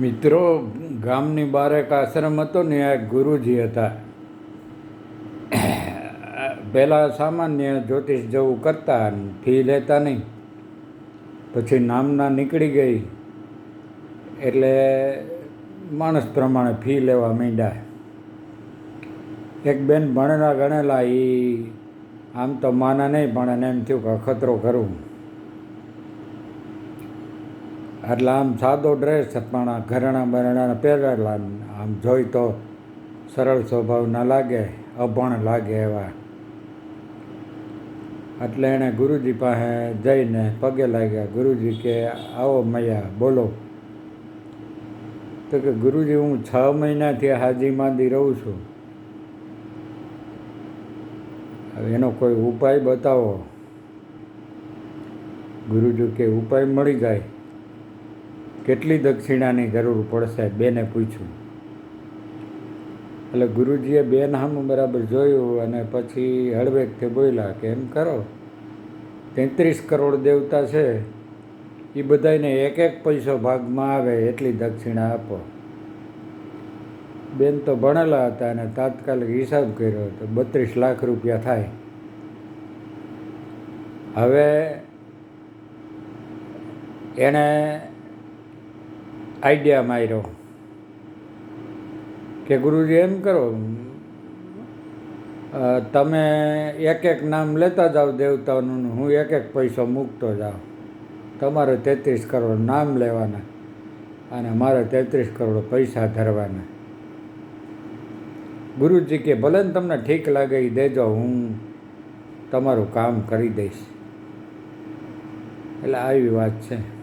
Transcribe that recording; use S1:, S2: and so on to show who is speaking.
S1: મિત્રો, ગામની બહાર એક આશ્રમ હતો ને, આ ગુરુજી હતા. પહેલાં સામાન્ય જ્યોતિષ જેવું કરતા ફી લેતા નહીં. પછી નામના નીકળી ગઈ. એટલે માણસ પ્રમાણે ફી લેવા માંડ્યા. એક બેન ભણેલા ગણેલા એ આમ તો માના નહીં પણ એને એમ થયું કે અખતરો કરું. એટલે આમ સાદો ડ્રેસ પણ આ ઘરેણા બરેણા પહેરેલા આમ જોઈ તો સરળ સ્વભાવ ના લાગે, અભણ લાગે એવા. એટલે એણે ગુરુજી પાસે જઈને પગે લાગ્યા, ગુરુજી કે આવો મૈયા, બોલો. તો કે, ગુરુજી, હું છ મહિનાથી હાજી માંદી રહું છું. એનો કોઈ ઉપાય બતાવો. ગુરુજી કે, ઉપાય મળી જાય. કેટલી દક્ષિણાની જરૂર પડશે? બેને પૂછ્યું. એટલે ગુરુજીએ બેન હામું બરાબર જોયું અને પછી હળવેકથી બોલ્યા કે એમ કરો, તેત્રીસ કરોડ દેવતા છે એ બધાને એક એક પૈસો ભાગમાં આવે એટલી દક્ષિણા આપો. બેન તો ભણેલા હતા અને તાત્કાલિક હિસાબ કર્યો તો બત્રીસ લાખ રૂપિયા થાય. હવે એણે આઈડિયા માર્યો કે ગુરુજી એમ કરો તમે એક એક નામ લેતા જાઓ દેવતાનું હું એક એક પૈસો મૂકતો જાઉં. તમારે તેત્રીસ કરોડ નામ લેવાના અને મારે તેત્રીસ કરોડ પૈસા ધરવાના. ગુરુજી કે, ભલે ને તમને ઠીક લાગે એ દેજો, હું તમારું કામ કરી દઈશ. એટલે આવી વાત છે.